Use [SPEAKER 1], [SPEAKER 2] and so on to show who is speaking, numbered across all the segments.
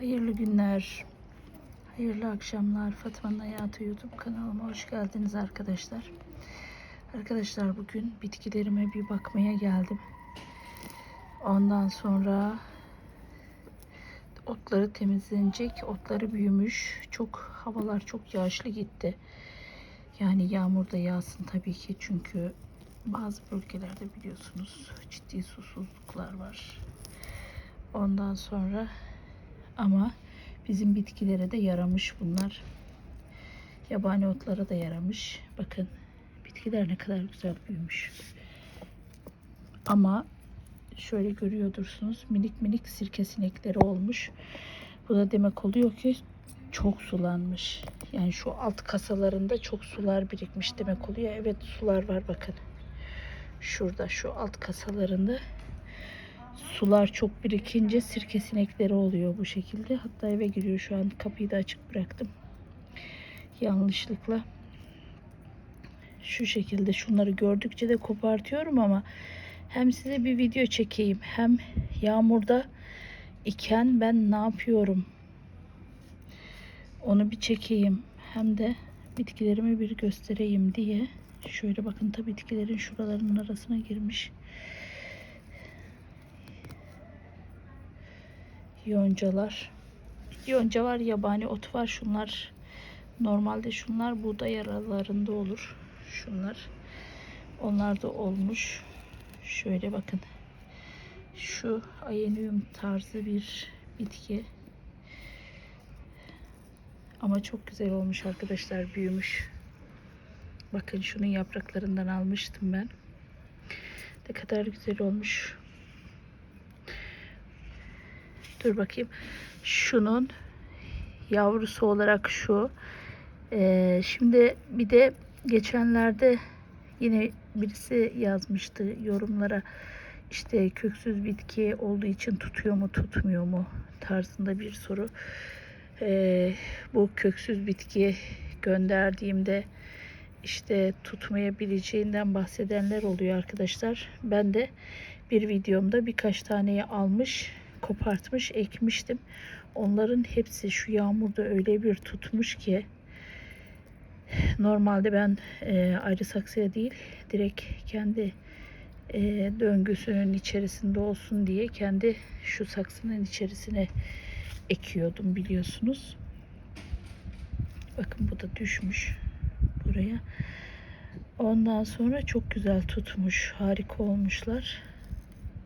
[SPEAKER 1] Hayırlı günler, hayırlı akşamlar. Fatma'nın Hayatı YouTube kanalıma hoş geldiniz arkadaşlar. Arkadaşlar bugün bitkilerime bir bakmaya geldim. Ondan sonra otları temizlenecek. Otları büyümüş. Çok havalar çok yağışlı gitti. Yani yağmur da yağsın tabii ki çünkü bazı bölgelerde biliyorsunuz ciddi susuzluklar var. Ondan sonra ama bizim bitkilere de yaramış bunlar. Yabani otlara da yaramış. Bakın bitkiler ne kadar güzel büyümüş. Ama şöyle görüyordursunuz minik minik sirke sinekleri olmuş. Bu da demek oluyor ki çok sulanmış. Yani şu alt kasalarında çok sular birikmiş demek oluyor. Evet sular var bakın. Şurada şu alt kasalarında sular çok birikince sirke sinekleri oluyor bu şekilde. Hatta eve giriyor şu an kapıyı da açık bıraktım. Yanlışlıkla. Şu şekilde şunları gördükçe de kopartıyorum ama hem size bir video çekeyim hem yağmurda iken ben ne yapıyorum onu bir çekeyim hem de bitkilerimi bir göstereyim diye şöyle bakın tabi bitkilerin şuralarının arasına girmiş yoncalar. Yonca var yabani ot var. Şunlar normalde şunlar buğday aralarında olur. Şunlar. Onlar da olmuş. Şöyle bakın. Şu ayenyum tarzı bir bitki. Ama çok güzel olmuş arkadaşlar. Büyümüş. Bakın şunun yapraklarından almıştım ben. Ne kadar güzel olmuş dur bakayım şunun yavrusu olarak şu Ee, şimdi bir de geçenlerde yine birisi yazmıştı yorumlara işte köksüz bitki olduğu için tutuyor mu tutmuyor mu tarzında bir soru. Ee, bu köksüz bitki gönderdiğimde işte tutmayabileceğinden bahsedenler oluyor arkadaşlar. Ben de bir videomda birkaç taneyi almış, kopartmış, ekmiştim. Onların hepsi şu yağmurda öyle bir tutmuş ki normalde ben e, ayrı saksıya değil direkt kendi e, döngüsünün içerisinde olsun diye kendi şu saksının içerisine ekiyordum biliyorsunuz. Bakın bu da düşmüş buraya. Ondan sonra çok güzel tutmuş. Harika olmuşlar.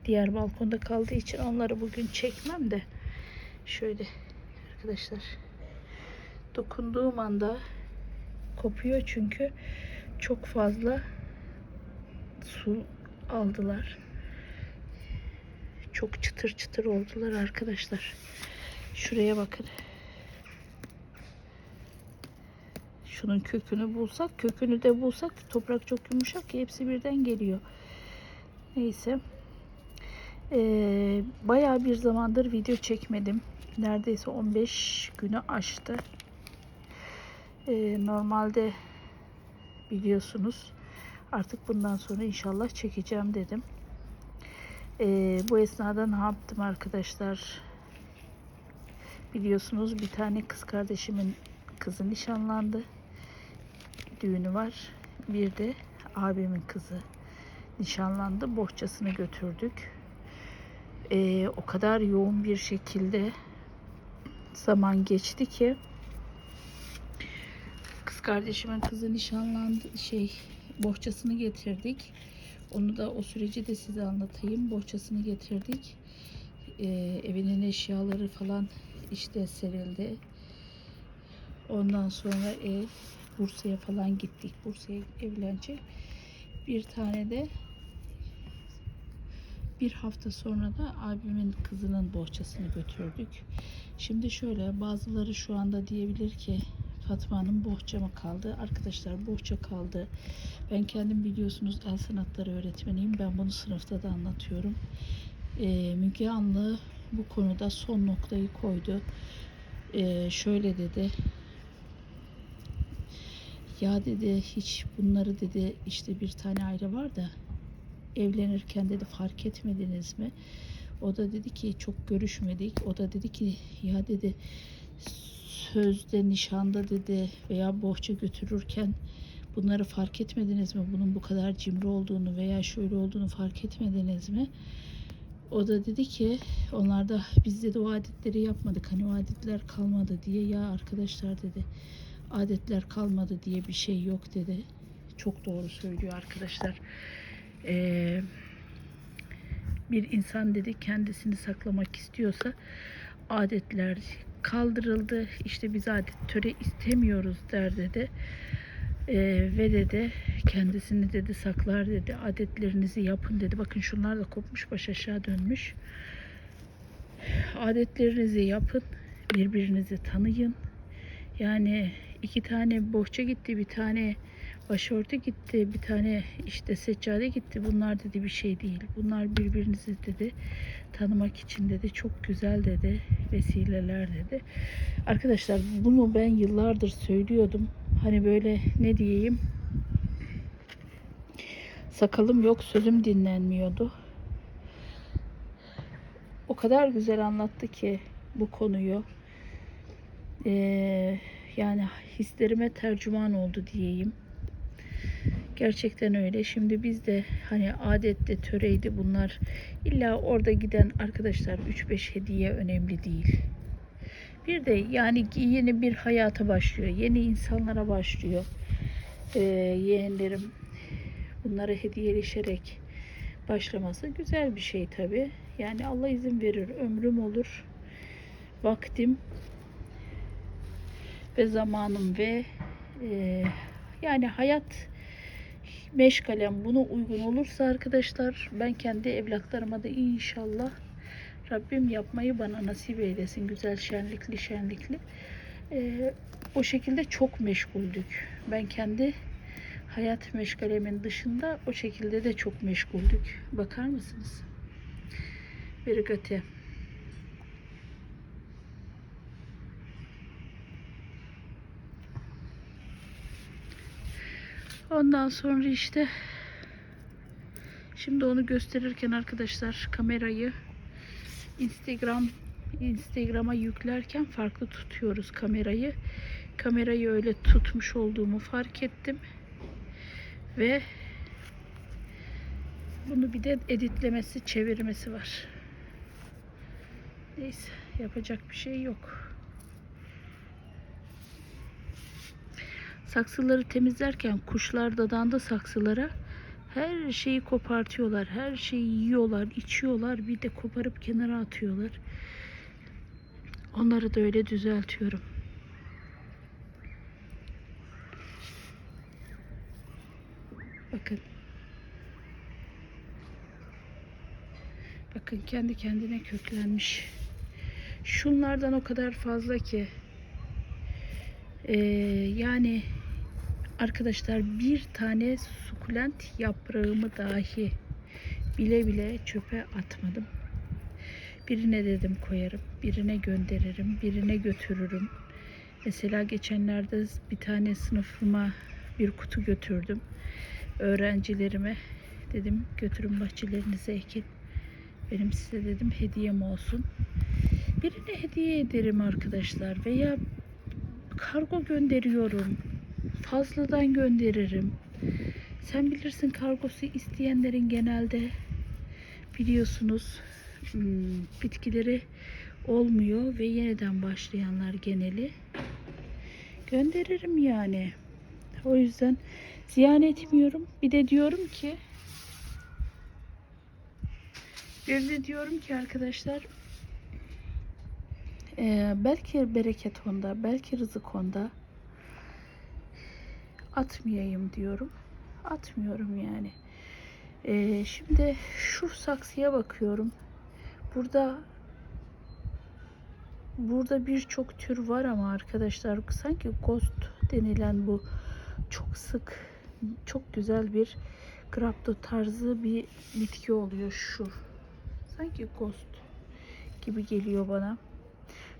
[SPEAKER 1] Diğer balkonda kaldığı için onları bugün çekmem de şöyle arkadaşlar dokunduğum anda kopuyor çünkü çok fazla su aldılar. Çok çıtır çıtır oldular arkadaşlar. Şuraya bakın. Şunun kökünü bulsak, kökünü de bulsak toprak çok yumuşak ki hepsi birden geliyor. Neyse. Ee, bayağı bir zamandır video çekmedim. Neredeyse 15 günü aştı. Ee, normalde biliyorsunuz artık bundan sonra inşallah çekeceğim dedim. Ee, bu esnada ne yaptım arkadaşlar? Biliyorsunuz bir tane kız kardeşimin kızı nişanlandı. Düğünü var. Bir de abimin kızı nişanlandı. Bohçasını götürdük. Ee, o kadar yoğun bir şekilde zaman geçti ki kız kardeşimin kızı nişanlandı şey bohçasını getirdik. Onu da o süreci de size anlatayım. Bohçasını getirdik. Ee, evinin eşyaları falan işte serildi. Ondan sonra ev Bursa'ya falan gittik. Bursa'ya evlenecek. Bir tane de bir hafta sonra da abimin kızının bohçasını götürdük. Şimdi şöyle bazıları şu anda diyebilir ki Fatma Hanım bohça kaldı? Arkadaşlar bohça kaldı. Ben kendim biliyorsunuz el sanatları öğretmeniyim. Ben bunu sınıfta da anlatıyorum. Ee, Müge Anlı bu konuda son noktayı koydu. Ee, şöyle dedi. Ya dedi hiç bunları dedi işte bir tane aile var da evlenirken dedi fark etmediniz mi? O da dedi ki çok görüşmedik. O da dedi ki ya dedi sözde nişanda dedi veya bohça götürürken bunları fark etmediniz mi? Bunun bu kadar cimri olduğunu veya şöyle olduğunu fark etmediniz mi? O da dedi ki onlar da biz dedi o adetleri yapmadık hani o adetler kalmadı diye ya arkadaşlar dedi adetler kalmadı diye bir şey yok dedi. Çok doğru söylüyor arkadaşlar. Ee, bir insan dedi kendisini saklamak istiyorsa adetler kaldırıldı. İşte biz adet töre istemiyoruz der dedi. Ee, ve dedi kendisini dedi saklar dedi. Adetlerinizi yapın dedi. Bakın şunlar da kopmuş baş aşağı dönmüş. Adetlerinizi yapın. Birbirinizi tanıyın. Yani iki tane bohça gitti, bir tane başörtü gitti, bir tane işte seccade gitti. Bunlar dedi bir şey değil. Bunlar birbirinizi dedi tanımak için dedi çok güzel dedi vesileler dedi. Arkadaşlar bunu ben yıllardır söylüyordum. Hani böyle ne diyeyim sakalım yok sözüm dinlenmiyordu. O kadar güzel anlattı ki bu konuyu. Ee, yani hislerime tercüman oldu diyeyim. Gerçekten öyle. Şimdi biz de hani adette töreydi bunlar. İlla orada giden arkadaşlar 3-5 hediye önemli değil. Bir de yani yeni bir hayata başlıyor. Yeni insanlara başlıyor. Ee, yeğenlerim bunlara hediyeleşerek başlaması güzel bir şey tabi. Yani Allah izin verir. Ömrüm olur. Vaktim ve zamanım ve e, yani hayat meşgalem buna uygun olursa arkadaşlar ben kendi evlatlarıma da inşallah Rabbim yapmayı bana nasip eylesin. Güzel şenlikli şenlikli. Ee, o şekilde çok meşguldük. Ben kendi hayat meşgalemin dışında o şekilde de çok meşguldük. Bakar mısınız? Berikate. Ondan sonra işte şimdi onu gösterirken arkadaşlar kamerayı Instagram Instagram'a yüklerken farklı tutuyoruz kamerayı. Kamerayı öyle tutmuş olduğumu fark ettim. Ve bunu bir de editlemesi, çevirmesi var. Neyse, yapacak bir şey yok. Saksıları temizlerken kuşlar dadandı saksılara. Her şeyi kopartıyorlar. Her şeyi yiyorlar, içiyorlar. Bir de koparıp kenara atıyorlar. Onları da öyle düzeltiyorum. Bakın. Bakın kendi kendine köklenmiş. Şunlardan o kadar fazla ki. Ee, yani arkadaşlar bir tane sukulent yaprağımı dahi bile bile çöpe atmadım. Birine dedim koyarım, birine gönderirim, birine götürürüm. Mesela geçenlerde bir tane sınıfıma bir kutu götürdüm. Öğrencilerime dedim götürün bahçelerinize ekin. Benim size dedim hediyem olsun. Birine hediye ederim arkadaşlar veya kargo gönderiyorum. Fazladan gönderirim. Sen bilirsin kargosu isteyenlerin genelde biliyorsunuz hmm, bitkileri olmuyor ve yeniden başlayanlar geneli gönderirim yani. O yüzden ziyan etmiyorum. Bir de diyorum ki bir de diyorum ki arkadaşlar e, belki bereket onda, belki rızık onda atmayayım diyorum. Atmıyorum yani. E, şimdi şu saksıya bakıyorum. Burada burada birçok tür var ama arkadaşlar sanki ghost denilen bu çok sık çok güzel bir grapto tarzı bir bitki oluyor şu. Sanki ghost gibi geliyor bana.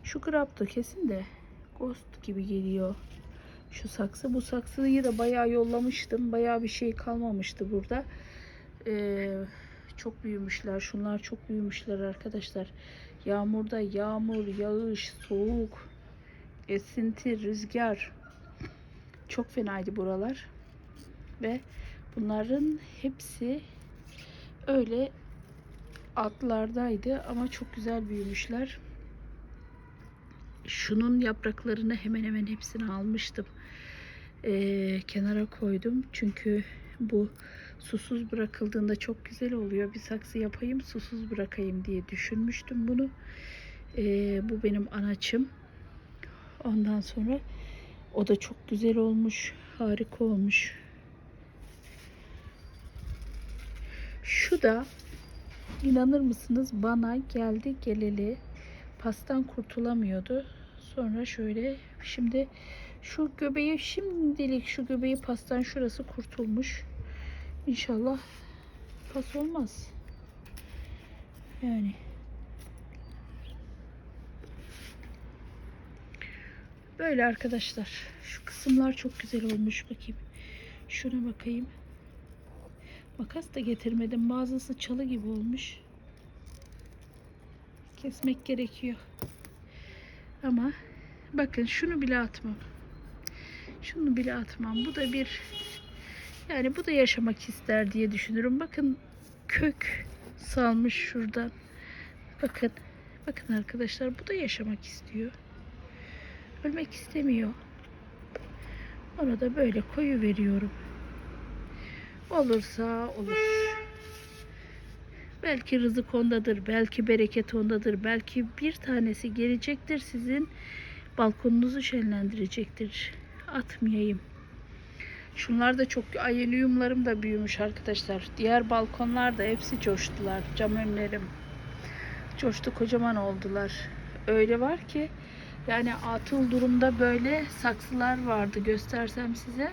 [SPEAKER 1] Şu grapto kesin de ghost gibi geliyor. Şu saksı. Bu saksıyı da bayağı yollamıştım. Bayağı bir şey kalmamıştı burada. Ee, çok büyümüşler. Şunlar çok büyümüşler arkadaşlar. Yağmurda yağmur, yağış, soğuk, esinti, rüzgar. Çok fenaydı buralar. Ve bunların hepsi öyle altlardaydı ama çok güzel büyümüşler. Şunun yapraklarını hemen hemen hepsini almıştım. Ee, kenara koydum. Çünkü bu susuz bırakıldığında çok güzel oluyor. Bir saksı yapayım susuz bırakayım diye düşünmüştüm bunu. Ee, bu benim anaçım. Ondan sonra o da çok güzel olmuş. Harika olmuş. Şu da inanır mısınız bana geldi geleli pastan kurtulamıyordu. Sonra şöyle şimdi şu göbeği şimdilik şu göbeği pastan şurası kurtulmuş. İnşallah pas olmaz. Yani böyle arkadaşlar. Şu kısımlar çok güzel olmuş bakayım. Şuna bakayım. Makas da getirmedim. Bazısı çalı gibi olmuş. Kesmek gerekiyor. Ama bakın şunu bile atmam. Şunu bile atmam. Bu da bir yani bu da yaşamak ister diye düşünürüm. Bakın kök salmış şuradan. Bakın. Bakın arkadaşlar bu da yaşamak istiyor. Ölmek istemiyor. Ona da böyle koyu veriyorum. Olursa olur. Belki rızık ondadır, belki bereket ondadır, belki bir tanesi gelecektir sizin balkonunuzu şenlendirecektir. Atmayayım. Şunlar da çok ayelyumlarım da büyümüş arkadaşlar. Diğer balkonlar da hepsi coştular. Cam önlerim. Coştu kocaman oldular. Öyle var ki yani atıl durumda böyle saksılar vardı. Göstersem size.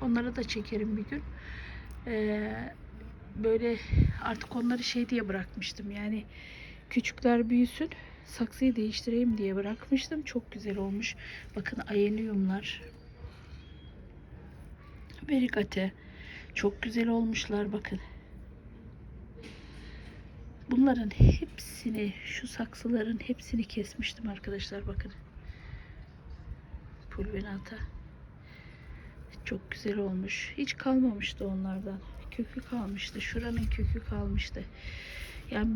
[SPEAKER 1] Onları da çekerim bir gün. Ee, böyle artık onları şey diye bırakmıştım. Yani küçükler büyüsün saksıyı değiştireyim diye bırakmıştım. Çok güzel olmuş. Bakın ayelyumlar. Berikate. Çok güzel olmuşlar bakın. Bunların hepsini, şu saksıların hepsini kesmiştim arkadaşlar bakın. Pulvenata. Çok güzel olmuş. Hiç kalmamıştı onlardan. Kökü kalmıştı. Şuranın kökü kalmıştı. Yani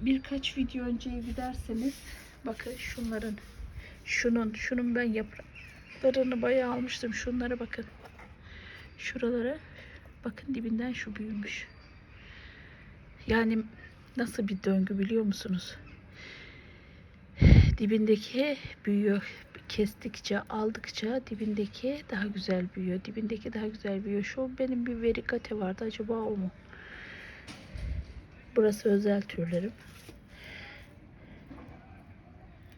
[SPEAKER 1] birkaç video önceye giderseniz bakın şunların şunun şunun ben yapraklarını bayağı almıştım. Şunlara bakın. Şuralara bakın dibinden şu büyümüş. Yani nasıl bir döngü biliyor musunuz? Dibindeki büyüyor. Kestikçe, aldıkça dibindeki daha güzel büyüyor. Dibindeki daha güzel büyüyor. Şu benim bir verikate vardı. Acaba o mu? Burası özel türlerim.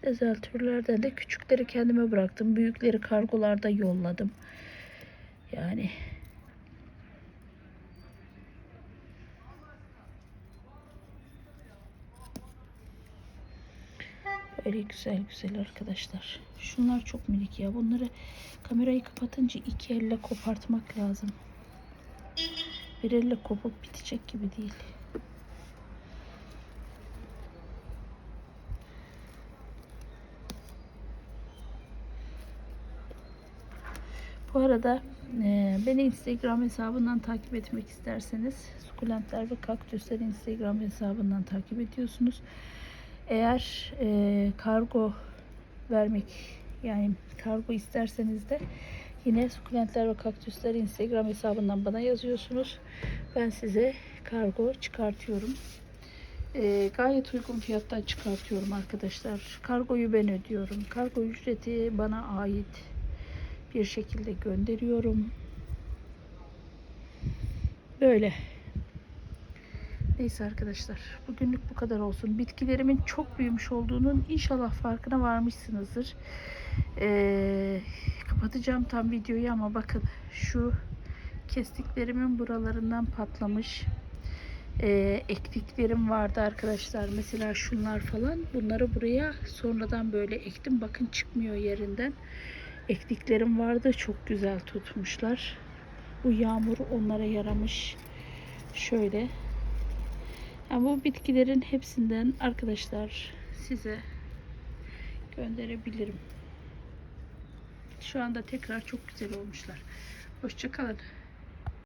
[SPEAKER 1] Özel türlerden de küçükleri kendime bıraktım. Büyükleri kargolarda yolladım. Yani Öyle güzel güzel arkadaşlar. Şunlar çok minik ya. Bunları kamerayı kapatınca iki elle kopartmak lazım. Bir elle kopup bitecek gibi değil. Bu arada e, beni Instagram hesabından takip etmek isterseniz sukulentler ve kaktüsler Instagram hesabından takip ediyorsunuz. Eğer e, kargo vermek yani kargo isterseniz de yine sukulentler ve kaktüsler Instagram hesabından bana yazıyorsunuz. Ben size kargo çıkartıyorum. E, gayet uygun fiyattan çıkartıyorum arkadaşlar. Kargoyu ben ödüyorum. Kargo ücreti bana ait bir şekilde gönderiyorum. Böyle. Neyse arkadaşlar. Bugünlük bu kadar olsun. Bitkilerimin çok büyümüş olduğunun inşallah farkına varmışsınızdır. Ee, kapatacağım tam videoyu ama bakın şu kestiklerimin buralarından patlamış ee, ektiklerim vardı arkadaşlar. Mesela şunlar falan. Bunları buraya sonradan böyle ektim. Bakın çıkmıyor yerinden. Ektiklerim vardı. Çok güzel tutmuşlar. Bu yağmur onlara yaramış. Şöyle Yani bu bitkilerin hepsinden arkadaşlar size gönderebilirim. Şu anda tekrar çok güzel olmuşlar. Hoşçakalın.